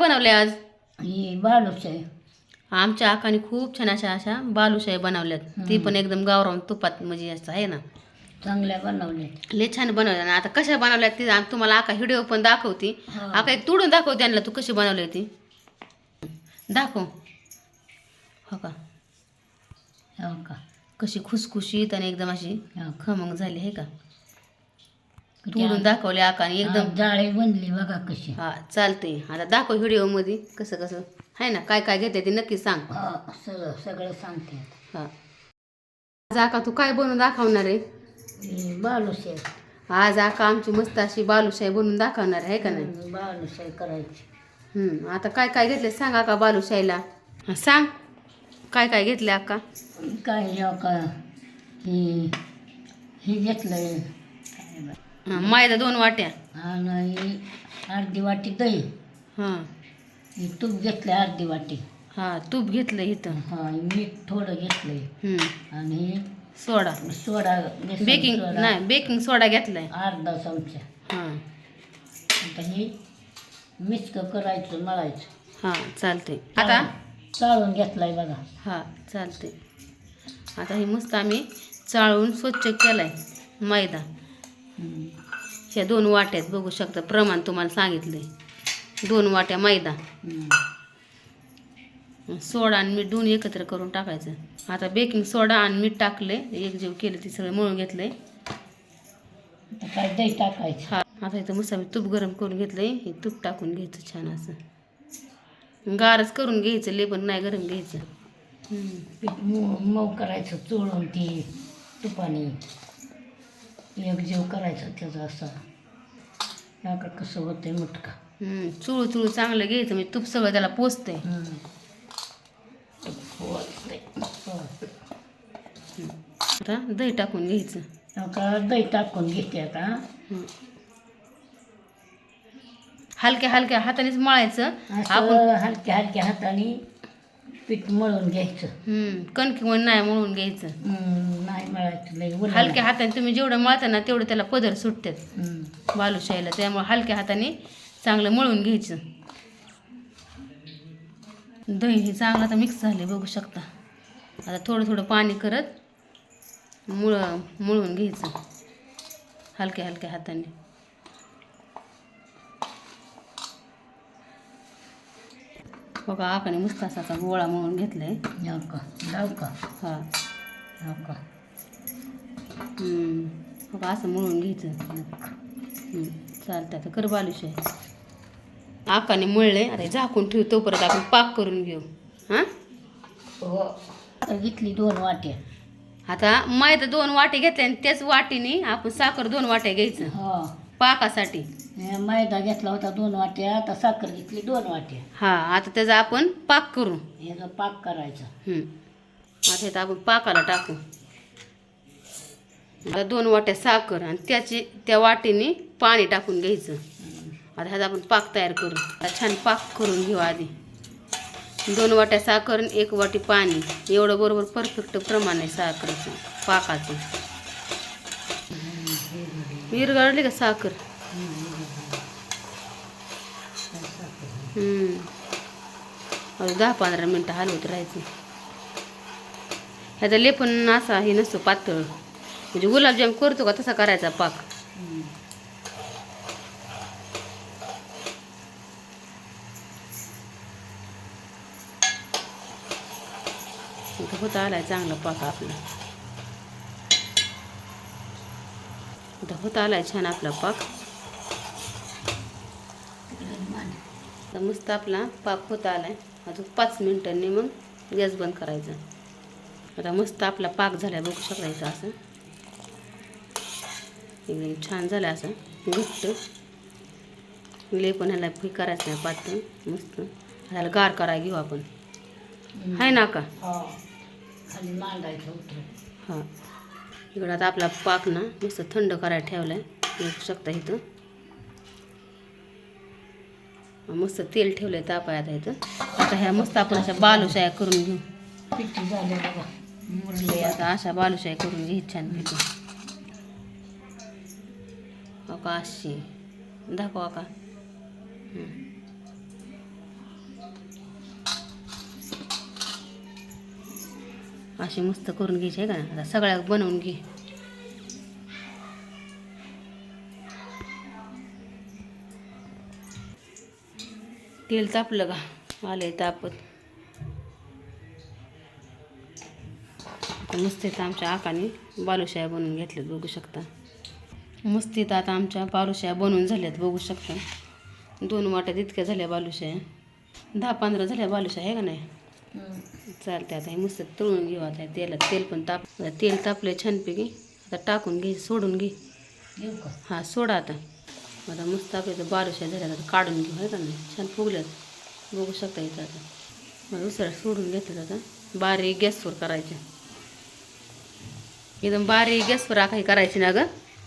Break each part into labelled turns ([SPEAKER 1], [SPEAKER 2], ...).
[SPEAKER 1] बनवले आज?
[SPEAKER 2] ही
[SPEAKER 1] आमच्या आकाने खूप छान अशा अशा बालुशाही बनवल्यात. ती पण एकदम गावरान तुपात म्हणजे असं आहे ना.
[SPEAKER 2] चांगल्या बनवले
[SPEAKER 1] लय छान बनवल्या. आणि आता कशा बनवल्यात ती आम- तुम्हाला आका व्हिडिओ पण दाखवती.
[SPEAKER 2] हा.
[SPEAKER 1] आका एक तोडून दाखव त्यांना तू कशी बनवली ती दाखव. हो का?
[SPEAKER 2] हो का?
[SPEAKER 1] कशी खुसखुशीत आणि एकदम अशी
[SPEAKER 2] हो.
[SPEAKER 1] खमंग झाली आहे का? तोडून दाखवले आकाने एकदम.
[SPEAKER 2] जाळी बनली बघा कशी.
[SPEAKER 1] हा चालते आता दाखव व्हिडिओमध्ये कसं कसं. आहे ना काय काय घेते ते नक्की सांग.
[SPEAKER 2] हा सगळं सगळं सांगते आता.
[SPEAKER 1] हा. आज आका तू काय बनवून दाखवणार आहे?
[SPEAKER 2] ही बालूशाही.
[SPEAKER 1] आज आका आमची मस्त अशी बालुशाही बनवून दाखवणार आहे का नाही?
[SPEAKER 2] हम्म, बालूशाही करायची.
[SPEAKER 1] हम्म, आता काय काय घेतले सांग आका बालुशाहीला. हा, सांग. काय काय घेतले आका?
[SPEAKER 2] काय हो का ही ही घेतलंय.
[SPEAKER 1] हा, मैदा दोन वाट्या.
[SPEAKER 2] आणि अर्धी वाटी दही.
[SPEAKER 1] हां.
[SPEAKER 2] ही तूप घेतलंय अर्धी वाटी.
[SPEAKER 1] हा तूप घेतलं इथं.
[SPEAKER 2] हा मीठ थोडं घेतलंय.
[SPEAKER 1] हम्म,
[SPEAKER 2] आणि
[SPEAKER 1] सोडा.
[SPEAKER 2] सोडा बेसन
[SPEAKER 1] बेकिंग
[SPEAKER 2] सोडा.
[SPEAKER 1] नाही बेकिंग सोडा घेतलाय.
[SPEAKER 2] अर्धा चमचा.
[SPEAKER 1] हां.
[SPEAKER 2] आता हे मिक्स करायचं मळायचं.
[SPEAKER 1] हां चालते आता?
[SPEAKER 2] चाळून घेतलाय बघा.
[SPEAKER 1] हा चालते आता हे मस्त आम्ही चाळून स्वच्छ केलाय मैदा. ह्या दोन वाट्यात बघू शकता प्रमाण तुम्हाला सांगितलंय. दोन वाट्या मैदा. सोडा आणि मीठ दोन्ही एकत्र करून टाकायचं. आता बेकिंग सोडा आणि मीठ टाकले एक जीव केलं ते सगळं मळून
[SPEAKER 2] काय दही टाकायचं?
[SPEAKER 1] हा आता इथं मस्त आम्ही तूप गरम करून घेतलंय हे तूप टाकून घ्यायचं छान असं. गारच करून घ्यायचं लेबन नाही गरम घ्यायचं.
[SPEAKER 2] मऊ करायचं चोळून ती तुपाने. एक जीव करायचं त्याचा असा. का कसं होतंय मुटका.
[SPEAKER 1] हम्म, चुळू चुळू चांगलं घ्यायचं म्हणजे तूप सगळं त्याला पोचतंय. आता दही टाकून घ्यायचं.
[SPEAKER 2] का दही टाकून घेते आता.
[SPEAKER 1] हलक्या हलक्या हातानेच मळायचं. आपण
[SPEAKER 2] हलक्या हलक्या हाताने पीठ मळून घ्यायचं.
[SPEAKER 1] हम्म, कणकी म्हणून नाही मळून घ्यायचं.
[SPEAKER 2] हम्म, नाही मळायचं लई
[SPEAKER 1] हलक्या हाताने तुम्ही जेवढं मळता ना तेवढं त्याला पदर सुटतात.
[SPEAKER 2] हम्म.
[SPEAKER 1] बालुशाहीला त्यामुळे हलक्या हाताने चांगलं मळून घ्यायचं. दही हे चांगलं आता मिक्स झाले बघू शकता. आता थोडं थोडं पाणी करत मुळ मळून घ्यायचं. हलक्या हलक्या हाताने. बघा आकाने मस्त असा असा गोळा मळून घेतलाय.
[SPEAKER 2] हो का जाऊ का
[SPEAKER 1] हा.
[SPEAKER 2] हो का
[SPEAKER 1] हम्म. बघा असं मळून घ्यायचं. हम्म. चालतं आता कर बालुशाही आकाने मळले अरे झाकून ठेव तोपर्यंत आपण पाक करून घेऊ. हां?
[SPEAKER 2] हो. आता घेतली दोन वाट्या.
[SPEAKER 1] आता मैदा दोन वाटे घेतले आणि त्याच वाटीने आपण साखर दोन वाट्या घ्यायचं.
[SPEAKER 2] हो.
[SPEAKER 1] पाकासाठी.
[SPEAKER 2] मैदा घेतला होता दोन वाट्या आता साखर घेतली दोन वाट्या.
[SPEAKER 1] हा आता त्याचा आपण पाक करू.
[SPEAKER 2] ह्याचा पाक करायचा.
[SPEAKER 1] हम्म. आता इथं आपण पाकाला टाकू. आता दोन वाट्या साखर आणि त्याची त्या वाटीने पाणी टाकून घ्यायचं. आता ह्याचा आपण पाक तयार करू. आता छान पाक करून घेऊ आधी. दोन वाट्या साखर आणि एक वाटी पाणी. एवढं बरोबर परफेक्ट प्रमाण आहे साखरेचं पाकाचं. विरघळली का साखर हम्म. दहा पंधरा मिनटं हलवत राहायचं ह्याचा लेपन असा हे नसतो पातळ म्हणजे गुलाबजाम करतो का तसा करायचा पाक होता आलाय चांगला पाक आपला इथं होता आलाय छान आपला पाक. आता मस्त आपला पाक होता आलाय. अजून पाच मिनिटांनी मग गॅस बंद करायचा. आता मस्त आपला पाक झाला बघू शकता असं. एकदम छान झालं असं. घट्ट. लय पण ह्याला हे करायचं नाही पातळ. मस्त. ह्याला गार करायला घेऊ आपण. आहे ना का?
[SPEAKER 2] हो.
[SPEAKER 1] इकडं आता आपला पाक ना मस्त थंड करायला ठेवला आहे बघू शकता इथं. मस्त तेल ठेवलं आहे तापाय आता इथं. आता ह्या मस्त आपण अशा बालुशाया करून घेऊ. आता अशा बालुशाया करून घे छान पैकी. अका का अशी. दाखवा का. अशी मस्त करून घ्यायची आहे का? आता सगळ्या बनवून घे. तेल तापलं का? आलंय तापत. मस्त इथं आमच्या आकाने बालुशाया बनवून घेतल्यात बघू शकता. मस्त इथं आता आमच्या बालुशाया बनवून झाल्यात बघू शकता. दोन वाट्यात इतक्या झाल्या बालुशाया. दहा पंधरा झाल्या बालुशाया आहे का नाही? चालते आता हे मस्त तळून घेऊ आता तेलात. तेल पण ताप तेल तापले छानपैकी. आता टाकून घे सोडून घे.
[SPEAKER 2] का?
[SPEAKER 1] हा सोडा आता. आता मस्त इथं बालुशा झाल्या आता काढून घेऊ आहे का नाही? छान फुगल्यात. बघू शकता इथं आता. मग दुसऱ्या सोडून घेतलं आता. बारीक गॅसवर करायच्या एकदम बारीक गॅसवर आखाई करायची ना गं?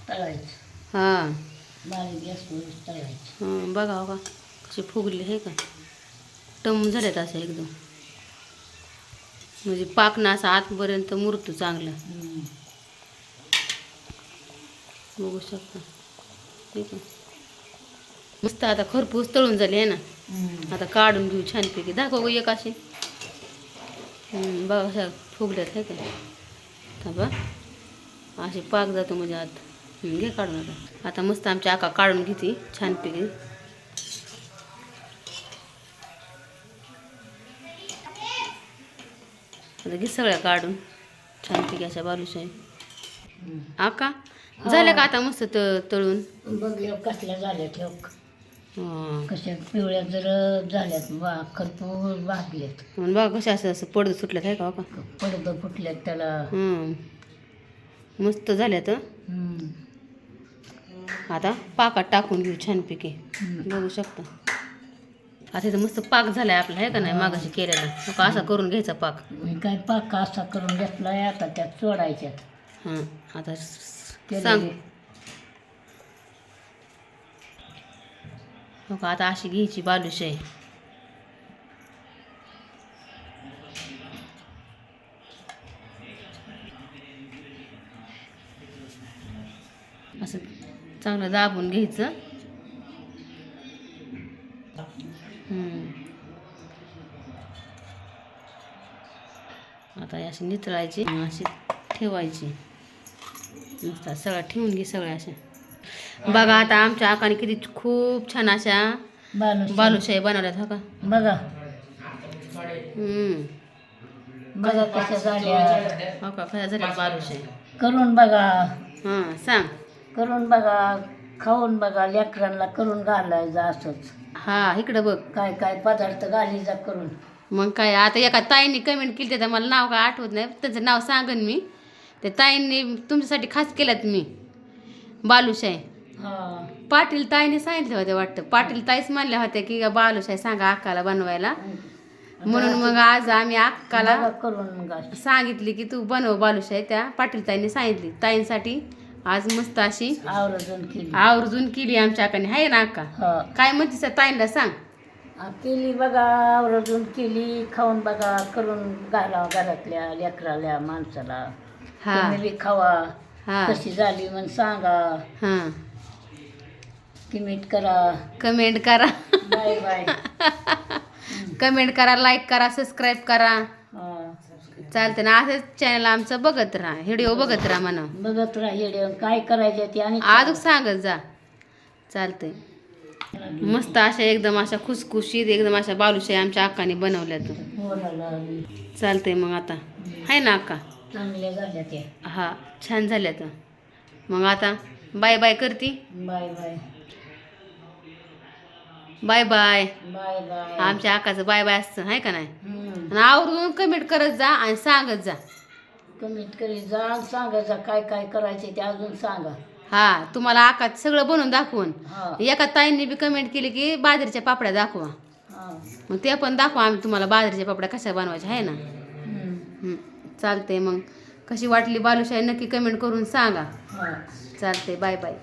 [SPEAKER 2] तळायचं.
[SPEAKER 1] हां.
[SPEAKER 2] बारीक गॅसवर तळायचं.
[SPEAKER 1] हं, बघा का? कशी फुगली आहे का? टम झाल्यात असं एकदम. म्हणजे पाकणं असं आतपर्यंत मुरतो चांगलं. बघू शकता. ठीक आहे. मस्त आता खरपूस तळून झाली आहे ना. आता काढून घेऊ छानपैकी. दाखव गं एक अशी. बघा अशा फुगल्यात आहे. का थांबा. असे पाक जातो म्हणजे आत. हं, घे काढून आता. आता मस्त आमची आका काढून घेते छानपैकी. आता घे सगळ्या काढून छानपैकी अशा बालुशाही. आका झाल्या का आता मस्त त तळून?
[SPEAKER 2] बघ ह्या कसल्या झाल्या ठेव
[SPEAKER 1] हां.
[SPEAKER 2] कशा पिवळ्या जर झाल्यात बा भागल्यात
[SPEAKER 1] म्हणून बघा कशा असं असं पडदं सुटल्यात आहे का का
[SPEAKER 2] पडदं फुटल्यात त्याला.
[SPEAKER 1] हं. मस्त झाल्यात हं. आता पाकात टाकून घेऊ छानपैकी. बघू शकता. आता इथं मस्त पाक झालाय आपला आहे का नाही मागाशी केलेला. का असा करून घ्यायचा पाक.
[SPEAKER 2] मी काय पाक असा करून घेतलाय आता त्यात सोडायच्यात.
[SPEAKER 1] हां आता स-
[SPEAKER 2] केलेले.
[SPEAKER 1] सांग. हो का आता अशी घ्यायची बालुशाही असं चांगलं दाबून घ्यायचं हम्म. आता ही अशी नितळायची अशी ठेवायची. मस्त सगळ्या ठेवून घे सगळ्या अशा बघा आता आमच्या आकाने किती खूप छान अशा
[SPEAKER 2] बालू
[SPEAKER 1] बालुशाही बनवल्यात हो का?
[SPEAKER 2] बघा.
[SPEAKER 1] हम्म.
[SPEAKER 2] बघा कशा झाल्या.
[SPEAKER 1] हो का? कशा झाल्या बालुशाही.
[SPEAKER 2] करून बघा.
[SPEAKER 1] हां सांग.
[SPEAKER 2] करून बघा. खाऊन बघा. लेकरांना करून घालायचं असंच.
[SPEAKER 1] हा इकडं बघ.
[SPEAKER 2] काय काय पदार्थ घाली जा करून.
[SPEAKER 1] मग काय आता एका ताईंनी कमेंट केली त्याचं मला नाव काय आठवत नाही त्याचं नाव सांगन मी. त्या ताईंनी तुमच्यासाठी खास केल्यात मी बालुशाही. पाटील ताईने सांगितलं होतं वाटतं. पाटील ताईच म्हणल्या होत्या की बालुशाही सांगा अक्काला बनवायला. म्हणून मग आज आम्ही अक्काला. सांगितली की तू बनव बालुशाही. त्या पाटील ताईने सांगितली. ताईंसाठी आज मस्त अशी
[SPEAKER 2] आवर्जून केली.
[SPEAKER 1] आवर्जून केली आमच्या अक्काने आहे ना अक्का? काय म्हणतीस त्या ताईंना सांग.
[SPEAKER 2] केली बघा आवर्जून केली खाऊन बघा करून घाला घरातल्या लेकराल्या माणसाला.
[SPEAKER 1] हा.
[SPEAKER 2] तुम्ही खावा. कशी झाली म्हणून सांगा.
[SPEAKER 1] हा.
[SPEAKER 2] किमीट करा.
[SPEAKER 1] कमेंट करा.
[SPEAKER 2] Bye bye.
[SPEAKER 1] कमेंट करा लाईक करा सबस्क्राईब करा. चालतं ना असंच चॅनल आमचं बघत राहा व्हिडिओ बघत राहा म्हणा.
[SPEAKER 2] बघत राहा येडे काय करायचे ते आणि
[SPEAKER 1] आजच सांगत जा. चालतंय. मस्त अशा एकदम अशा खुसखुशीत एकदम अशा बालुशाही आमच्या अक्काने बनवल्यात
[SPEAKER 2] पोराला
[SPEAKER 1] चालतंय मग आता. आहे ना अक्का?
[SPEAKER 2] चांगल्या झाल्या
[SPEAKER 1] हा छान झाल्यात मग आता बाय बाय करती?
[SPEAKER 2] Bye bye.
[SPEAKER 1] Bye bye.
[SPEAKER 2] Bye bye.
[SPEAKER 1] आमच्या अक्काचं बाय बाय असतं आहे का नाही. आणि आवरून कमेंट करत जा आणि सांगत जा.
[SPEAKER 2] कमीत कमी जा आणि सांगायचं काय काय करायचे ते अजून सांगा.
[SPEAKER 1] हा तुम्हाला आकात सगळं बनवून दाखवून.
[SPEAKER 2] हा.
[SPEAKER 1] एका ताईंनी बी कमेंट केली की बाजरीच्या पापड्या दाखवा.
[SPEAKER 2] हा.
[SPEAKER 1] मग ते पण दाखवा आम्ही तुम्हाला बाजरीच्या पापड्या कशा बनवायच्या आहे ना?
[SPEAKER 2] हम्म.
[SPEAKER 1] हं, चालतंय मग. कशी वाटली बालुशाही नक्की कमेंट करून सांगा.
[SPEAKER 2] हा.
[SPEAKER 1] चालतंय बाय बाय